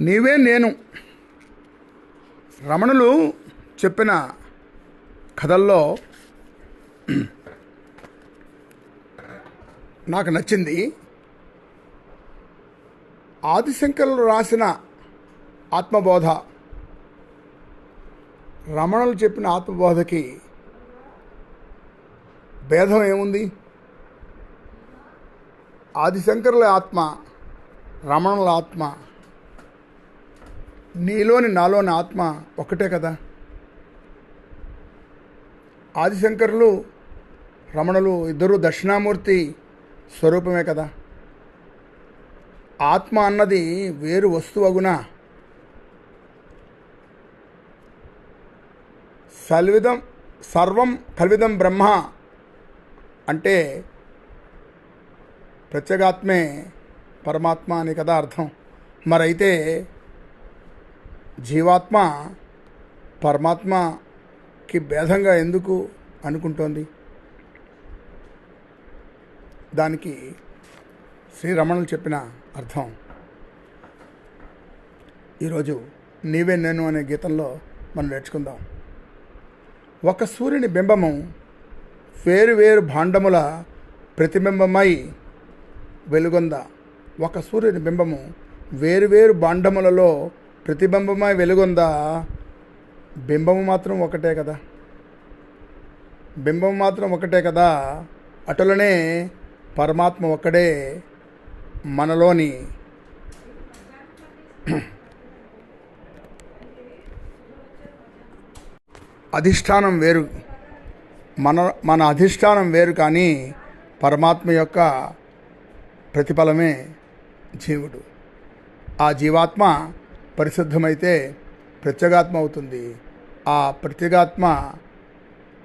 నీవే నేను. రమణులు చెప్పిన కథల్లో నాకు నచ్చింది. ఆదిశంకరులు రాసిన ఆత్మబోధ. రమణులు చెప్పిన ఆత్మబోధకి భేదం ఏముంది? ఆదిశంకరుల ఆత్మ రమణుల ఆత్మ నీలోని నాలోని ఆత్మ ఒకటే కదా. ఆదిశంకరులు రమణులు ఇద్దరు దక్షిణామూర్తి స్వరూపమే కదా. ఆత్మ అన్నది వేరు వస్తువగున సల్విదం సర్వం కల్విదం బ్రహ్మ అంటే ప్రత్యేగాత్మే పరమాత్మ అని కదా అర్థం. మరైతే జీవాత్మ పరమాత్మకి భేదంగా ఎందుకు అనుకుంటోంది? దానికి శ్రీరమణులు చెప్పిన అర్థం. ఈరోజు నీవే నేను అనే గీతంలో మనం నేర్చుకుందాం. ఒక సూర్యుని బింబము వేరు వేరు భాండముల ప్రతిబింబమై వెలుగొంద. ఒక సూర్యుని బింబము వేరు వేరు భాండములలో ప్రతిబింబమై వెలుగుందా? బింబము మాత్రం ఒకటే కదా. బింబం మాత్రం ఒకటే కదా. అటులనే పరమాత్మ ఒక్కడే మనలోని. అధిష్టానం వేరు. మన మన అధిష్టానం వేరు కానీ పరమాత్మ యొక్క ప్రతిఫలమే జీవుడు. ఆ జీవాత్మ పరిశుద్ధమైతే ప్రత్యేగాత్మ అవుతుంది ఆ ప్రత్యేగాత్మ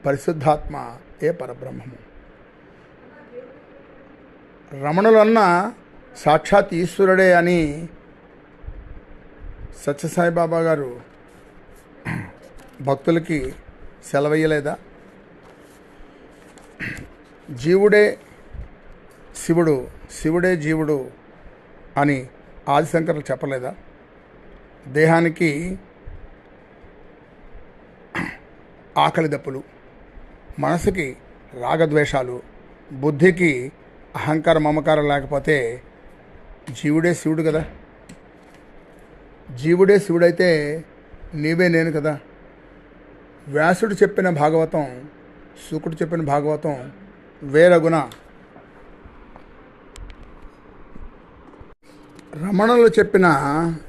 పరిశుద్ధాత్మ ఏ పరబ్రహ్మము. రమణులన్న సాక్షాత్ ఈశ్వరుడే అని సత్యసాయిబాబా గారు భక్తులకి సెలవయ్యలేదా? జీవుడే శివుడు శివుడే జీవుడు అని ఆదిశంకర్లు చెప్పలేదా? దేహానికి ఆకలి దప్పులు మనసుకి రాగద్వేషాలు బుద్ధికి అహంకార మమకారం లేకపోతే జీవుడే శివుడు కదా. జీవుడే శివుడైతే నీవే నేను కదా. వ్యాసుడు చెప్పిన భాగవతం శుకుడు చెప్పిన భాగవతం వేరగుణ. రమణలు చెప్పిన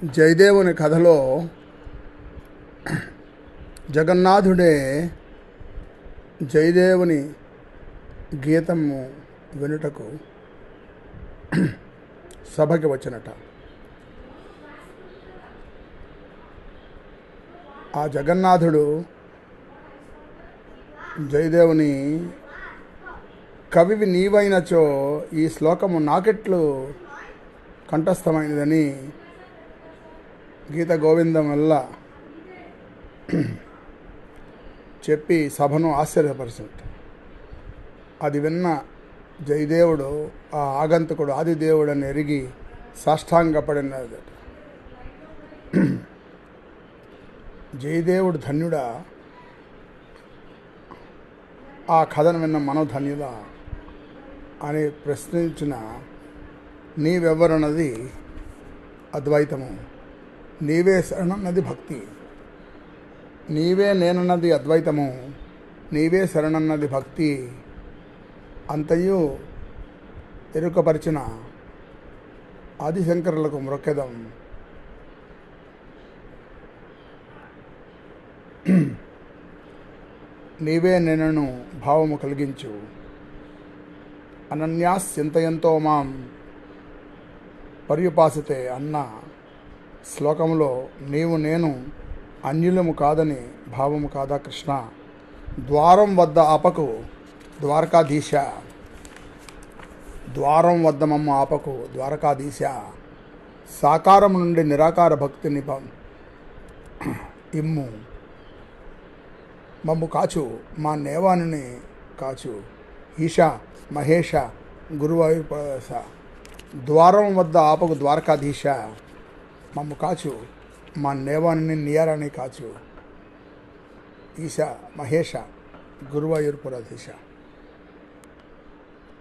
జయదేవుని కథలో జగన్నాథుడే జయదేవుని గీతము వినుటకు సభకి వచ్చినట. ఆ జగన్నాథుడు జయదేవుని కవివి నీవైనచో ఈ శ్లోకము నాకెట్లు కంఠస్థమైనదని గీత గోవిందం వల్ల చెప్పి సభను ఆశ్చర్యపరిచింది. అది విన్న జయదేవుడు ఆ ఆగంతకుడు ఆదిదేవుడు అని ఎరిగి సాష్టాంగపడినదట జయదేవుడు. ధన్యుడా? ఆ కథను విన్న మనోధన్యుడా అని ప్రశ్నించిన నీవెవ్వరన్నది అద్వైతము. నీవే శరణన్నది భక్తి. నీవే నేనన్నది అద్వైతము. నీవే శరణన్నది భక్తి. అంతయు ఎరుకపరిచిన ఆదిశంకరులకు మొక్కెదం. నీవే నేనను భావము కలిగించు. అనన్యాస్ చింతయంతో మాం పర్యుపాసితే అన్న శ్లోకంలో నీవు నేను అన్యులము కాదని భావము కాదా కృష్ణ? ద్వారం వద్ద ఆపకు ద్వారకాధీశ. ద్వారం వద్ద మమ్మ ఆపకు ద్వారకాధీశ. సాకారం నుండి నిరాకార భక్తిని ఇమ్ము. మమ్ము కాచు మా నేవాణిని కాచు. ఈశ మహేష గురువాయూర్పస ద్వారం వద్ద ఆపకు ద్వారకాధీశ. మమ్ము కాచు. మా నేవాని నియారాన్ని కాచు. ఈశ మహేష గురువాయూర్పురాధీశ